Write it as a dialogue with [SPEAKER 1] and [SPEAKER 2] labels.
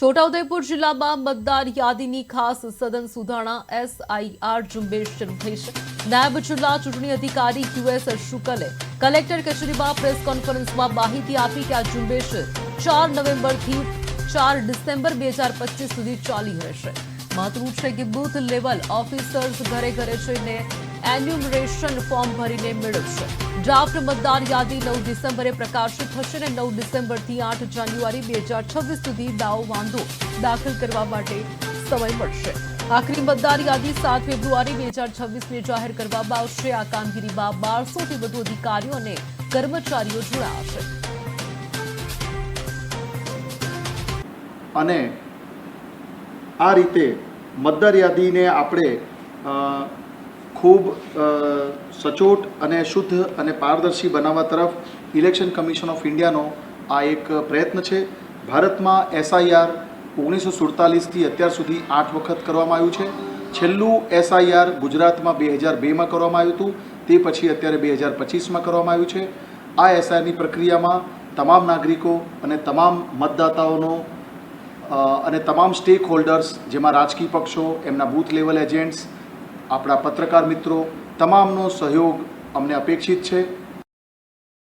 [SPEAKER 1] છોટાઉદેપુર જિલ્લામાં મતદાર યાદીની ખાસ સદન સુધારણા એસઆઈઆર ઝુંબેશ શરૂ થઈ છે. નાયબ જિલ્લા ચૂંટણી અધિકારી ક્યુએસ શુકલે કલેક્ટર કચેરીમાં પ્રેસ કોન્ફરન્સમાં માહિતી આપી કે આ ઝુંબેશ ચાર નવેમ્બરથી ચાર ડિસેમ્બર બે હજાર પચીસ સુધી ચાલી રહેશે. મહત્વનું છે કે બૂથ લેવલ ઓફિસર્સ ઘરે ઘરે જઈને એન્યુમરેશન ફોર્મ ભરીને મેળવશે. ડ્રાફ્ટ મતદાર યાદી નવ ડિસેમ્બરે પ્રકાશિત થશે અને નવ ડિસેમ્બરથી આઠ જાન્યુઆરી બે હજાર છવ્વીસ સુધી દાવ વાંધો દાખલ કરવા માટે સમય મળશે. આખરી મતદાર યાદી સાત ફેબ્રુઆરી બે હજાર છવ્વીસને જાહેર કરવામાં આવશે. આ કામગીરીમાં બારસોથી વધુ અધિકારીઓ અને કર્મચારીઓ જોડાશે
[SPEAKER 2] અને આ રીતે મતદાર યાદીને આપણે ખૂબ સચોટ અને શુદ્ધ અને પારદર્શી બનાવવા તરફ ઇલેક્શન કમિશન ઓફ ઇન્ડિયાનો આ એક પ્રયત્ન છે. ભારતમાં એસઆઈઆર ઓગણીસો સુડતાલીસથી અત્યાર સુધી આઠ વખત કરવામાં આવ્યું છે. છેલ્લું એસઆઈઆર ગુજરાતમાં બે હજાર બેમાં કરવામાં આવ્યું હતું. તે પછી અત્યારે બે હજાર પચીસમાં કરવામાં આવ્યું છે. આ એસઆઈઆરની પ્રક્રિયામાં તમામ નાગરિકો અને તમામ મતદાતાઓનો અને તમામ સ્ટેક હોલ્ડર્સ જેમાં રાજકીય પક્ષો, એમના બૂથ લેવલ એજન્ટ્સ આપણા પત્રકાર મિત્રો તમામનો સહયોગ અમને અપેક્ષિત છે.